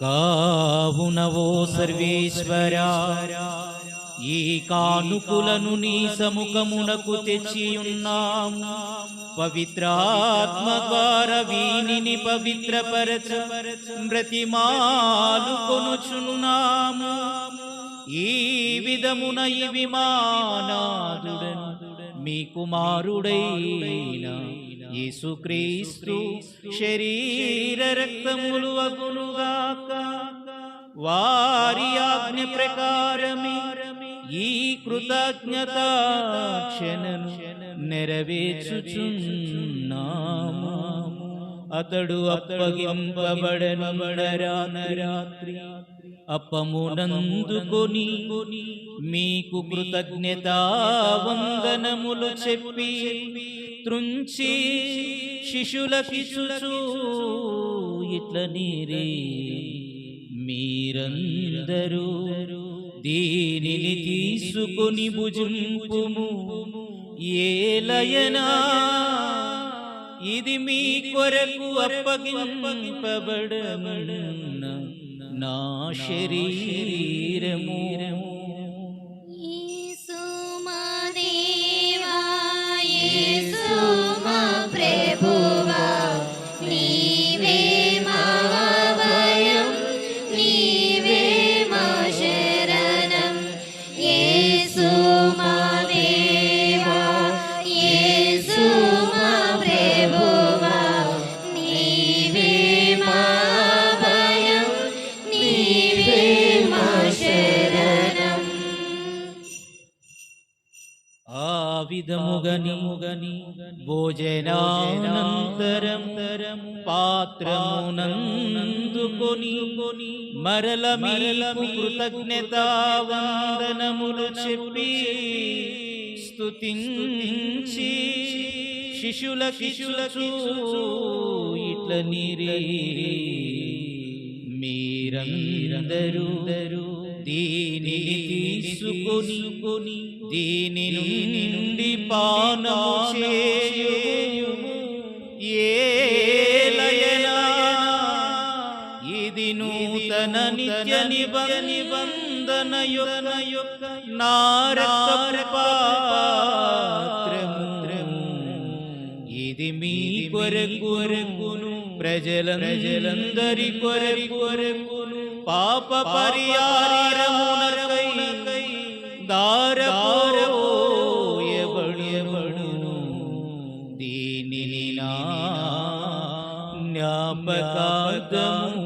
కావునవో సర్వేశ్వరా ఈ కానుకులను నీ సముఖమునకు తెచ్చియున్నాం పవిత్రాత్మ ద్వారా వీనిని పవిత్రపరచ మృతిమాలు కొనుచున్నాము ఈ విధమున ఇవి మానాదుడను మీ కుమారుడైనా యేసుక్రీస్తు శరీర రక్తములు అగునుగాక వారి ఆజ్ఞ ప్రకారమే ఈ కృతజ్ఞత క్షణను నెరవేర్చుచున్నాము అతడు అప్పగింపబడనరాత్రి అప్పమునందుకొని మీకు కృతజ్ఞత వందనములు చెప్పి త్రుంచి శిశులకిచుచు ఇట్ల నీరే మీరందరూ దీనిని తీసుకొని భుజింపుము. ఏలయనా ఇది మీ కొరకు అప్పగింపబడమన్న నా శరీరము యేసు ఆ భోజనానంతరం భోజనానంతరము పాత్రమునందుకొని మరల మరలమి కృతజ్ఞత వందనములు చెప్పి స్తుతించి శిశుల శిశులకు ఇట్ల నీరే మీరందరూ దీనిని తీసుకొని దీని నుండి పానము చేయుము. ఏలయనా ఇది నూతన నిత్య నిబంధన యొక్క యొక్క నారపాత్రము ఇది మీ కొరకొరకును ప్రజల ప్రజలందరి కొరకొరకును పాప పరిహారమునకై దారపోయబడును దీనిని నా జ్ఞాపకాదము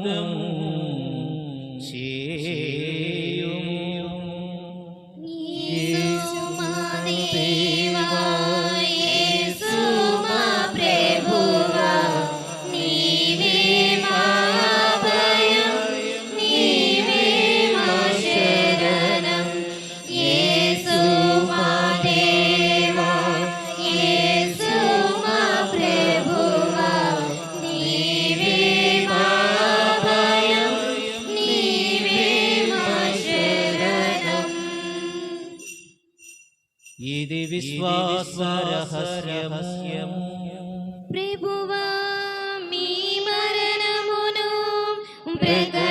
ఇది విశ్వాస రహస్యము ప్రభువా మీ మరణమును ప్రకటించెదము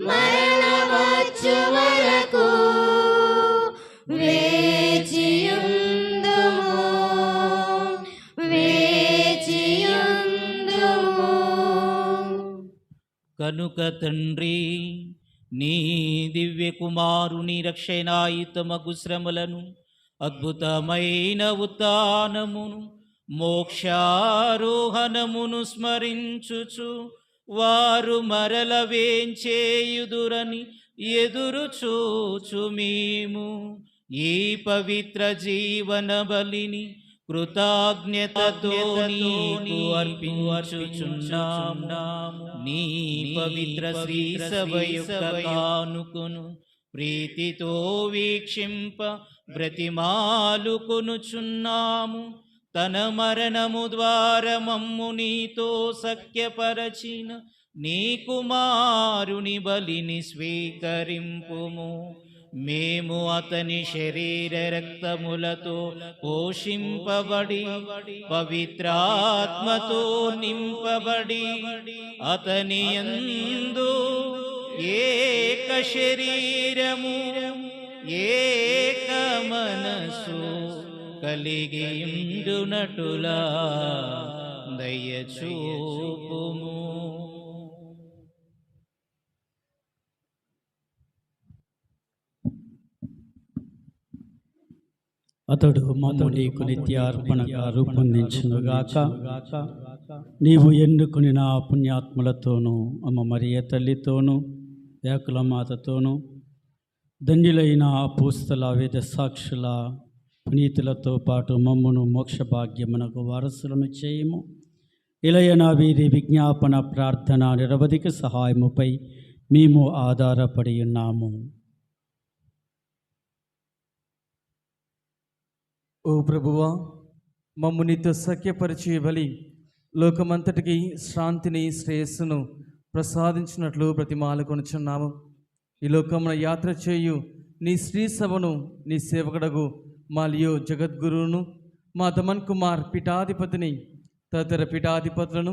మరణమొచ్చు వరకు వేచియుందుము. వేచియుందుము. కనుక తండ్రి నీ దివ్య కుమారుని రక్షణాయుతమగు శ్రమలను అద్భుతమైన ఉత్నమును మోక్షారోహణమును స్మరించుచు వారు మరల వేంచేయుదురని ఎదురు చూచు మేము. ఈ పవిత్ర జీవన బలిని కృతజ్ఞతతో నీకు అర్పించుచున్నాము. నీ పవిత్ర శ్రీ సభ ప్రీతితో వీక్షింప బ్రతిమాలుకొనుచున్నాము తన మరణము ద్వారా మమ్ము నీతో సఖ్యపరచిన నీ కుమారుని బలిని స్వీకరింపుము. మేము అతని శరీర రక్తములతో పోషింపబడి పవిత్రాత్మతో నింపబడి అతని ఎందు ఏక శరీరము ఏక మనసు కలిగియుండునటులా దయచూపుము. అతడు మమ్ము నీకు నిత్యార్పణగా రూపొందించునుగాక. నీవు ఎన్నుకుని నా పుణ్యాత్ములతోనూ అమ్మ మరియ తల్లితోనూ ఏకుల మాతతోనూ ధన్యులైన పూస్తల వేద సాక్షుల పునీతులతో పాటు మమ్మును మోక్ష భాగ్యమునకు వారసులను చేయము. ఇలయన వీరి విజ్ఞాపన ప్రార్థన నిరవధిక సహాయముపై మేము ఆధారపడి ఉన్నాము. ఓ ప్రభువా మమ్ము నీతో సఖ్యపరిచే బలి లోకమంతటికి శాంతిని శ్రేయస్సును ప్రసాదించినట్లు ప్రతిమాలు కొనుచున్నాము. ఈ లోకమున యాత్ర చేయు నీ శ్రీ సభను నీ సేవకుడగు మా లియో జగద్గురువును మా దమన్ కుమార్ పీఠాధిపతిని తదితర పీఠాధిపతులను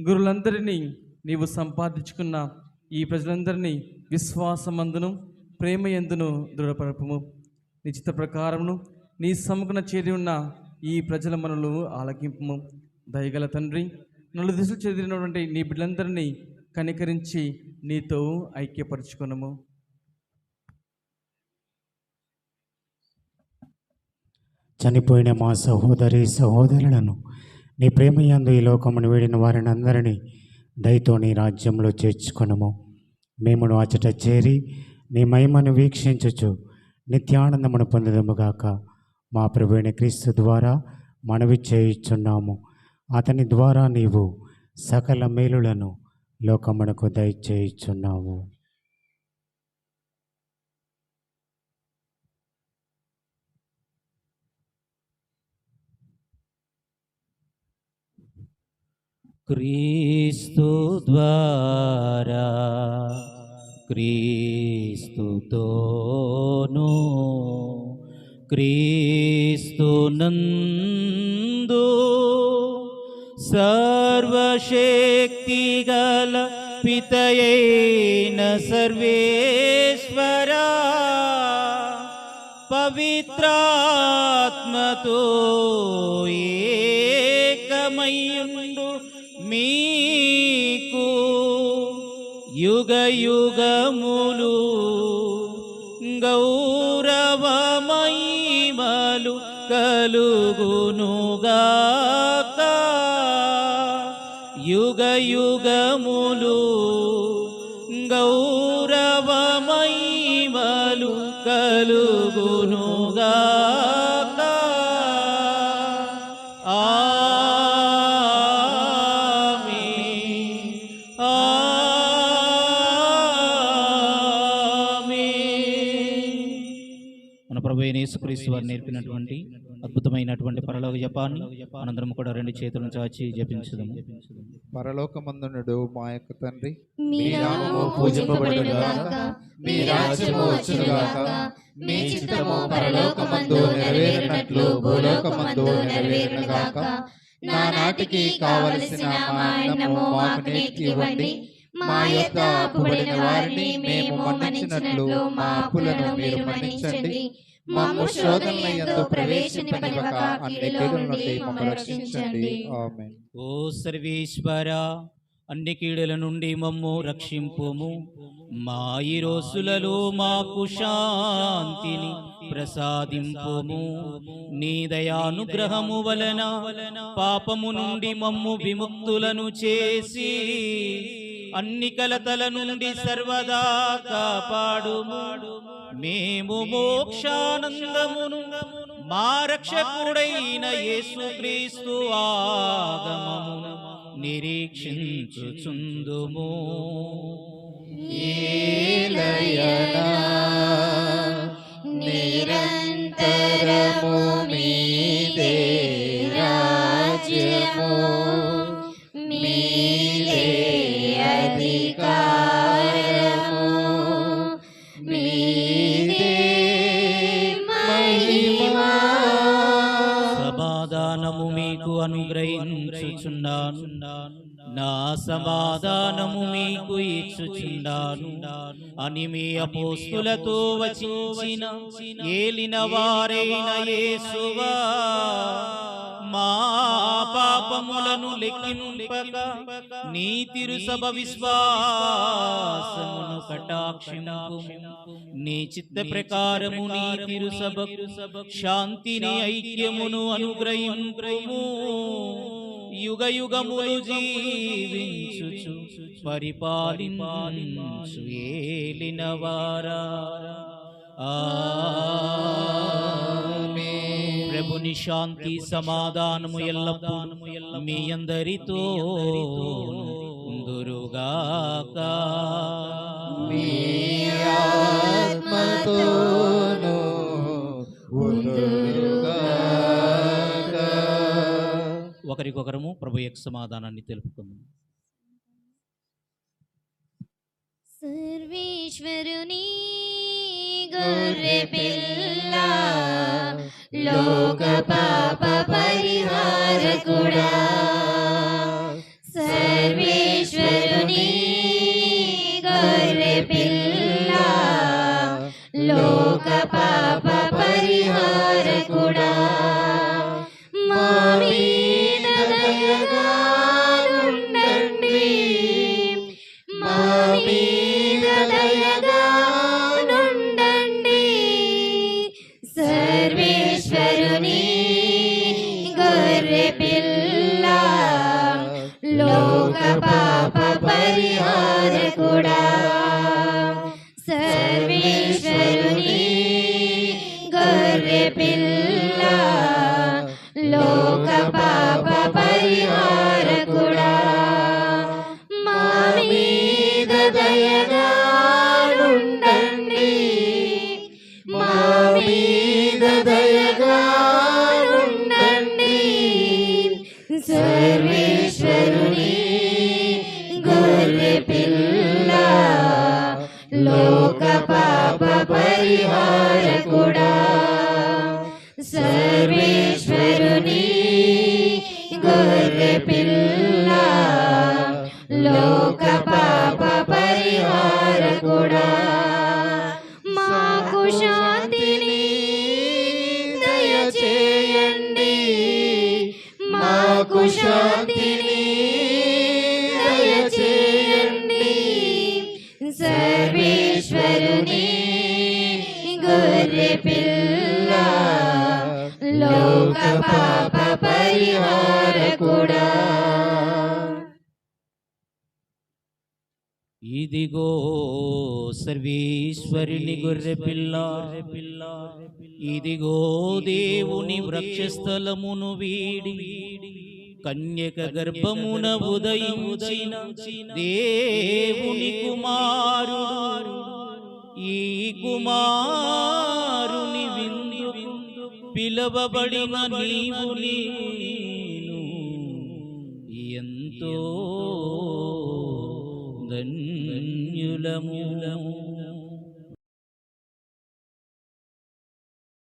గురులందరినీ నీవు సంపాదించుకున్న ఈ ప్రజలందరినీ విశ్వాసమందును ప్రేమయందును దృఢపరపము. నిశ్చిత ప్రకారమును నీ సముఖన చేరి ఉన్న ఈ ప్రజల మనలు ఆలకింపము. దయగల తండ్రి నలు దిశలు చెదిరినటువంటి నీ బిడ్డలందరినీ కనికరించి నీతో ఐక్యపరుచుకునము. చనిపోయిన మా సహోదరి సహోదరులను నీ ప్రేమయందు ఈ లోకమును వీడిన వారిని అందరినీ దయతో నీ రాజ్యంలో చేర్చుకొనము. మేమును అచట చేరి నీ మహిమను వీక్షించుచు నిత్యానందమును పొందదముగాక. మా ప్రభువైన క్రీస్తు ద్వారా మనవి చేయుచున్నాము. అతని ద్వారా నీవు సకల మేలులను లోకమునకు దయచేయుచున్నావు. క్రీస్తు ద్వారా క్రీస్తుతోను క్రీస్తు నందు సర్వశక్తి గల పితయైన సర్వేశ్వరా పవిత్రాత్మతో ఏ యుగ యుగములు గౌరవ మహిమలు కలుగునుగాక. యుగ మన ప్రభు అయిన యేసుక్రీస్తు వారు నేర్పినటువంటి అద్భుతమైనటువంటి పరలోక జపాన్ని అనంతరం కూడా రెండు చేతులను చాచి జపించదము పరలోకమందునుడు మా యొక్క తండ్రి. మీ నామము పూజింపబడునుగాక. మీ రాజ్యము వచ్చునుగాక. మీ చిత్తము పరలోకమందు నెరవేరినట్లు భూలోకమందు నెరవేరునుగాక. నానాటికి కావలసిన మాకు నేటికి ఇవ్వండి మా యొక్క అప్పుబడిన వారిని మేము మన్నించినట్లు మా అప్పులను మీరు మన్నించండి. మమ్ము శోధనల యందు ప్రవేశింపనివ్వక కీడుల నుండి మమ్మల్ని రక్షించండి. ఆమె ఓ సర్వేశ్వర అన్ని కీడుల నుండి మమ్ము రక్షింపుము. మా ఈ రోజులలో మాకు శాంతిని ప్రసాదింపుము. నీ దయానుగ్రహము వలన పాపము నుండి మమ్ము విముక్తులను చేసి అన్ని కలతల నుండి సర్వదా కాపాడుము. మేము మోక్షానందమును మా రక్షకుడైన యేసుక్రీస్తు ఆగమమును నిరీక్షించుచుందుము. నిరంతరము మీదే రాజ్యము. ఇచ్చుచున్నాను నా సమాధానము మీకు ఇచ్చుచున్నాను అని మీ అపోస్తులతో వచించిన ఏలిన వారైన యేసువా మా పాపములను లెక్కింపక నీ తిరుసభ విశ్వాసమును కటాక్షింపు. నీ చిత్త ప్రకారము నీ తిరుసభ శాంతిని ఐక్యమును అనుగ్రహింపుము. యుగ యుగములు జీవించుచు పరిపాలించు ఏలిన వారా ఆమేన్. ప్రభుని శాంతి సమాధానము ఎల్లప్పుడూ మీ అందరితో ఉందురుగాక మీ ఆత్మతోను ఉందురుగాక. ఒకరికొకరము ప్రభు యొక్క సమాధానాన్ని తెలుపుకుందాం. సర్వేశ్వరుని గొర్రె పిల్ల లోక పాప పరిహారకుడా. సర్వేశ్వరుని గొర్రె పిల్ల లోక పాప పరిహారకుడా. పిల్ల లోక పాప పరిహారకుడా. మా మీద మా మీద సర్వేశ్వరుని గొర్రె పిల్ల లోక పాప పరిహారకుడా. సర్వేశ్వరుని గొర్రె పిల్ల లోక పాప పరిహారకుడా మాకు శాంతిని దయచేయండి. మాకు శాంతిని దయచేయండి. సర్వేశ్వరుని గొర్రె పిల్ల లోక పాప పరిహారకుడా ఇదిగో సర్వేశ్వరుని గొర్రె పిల్ల. ఇదిగో దేవుని వృక్షస్థలమును వీడి. కన్యక గర్భమున ఉదయించిన దేవుని కుమారు ఈ కుమారుని పిలవబడిన నీవు నేను ఎంతో ధన్యులము.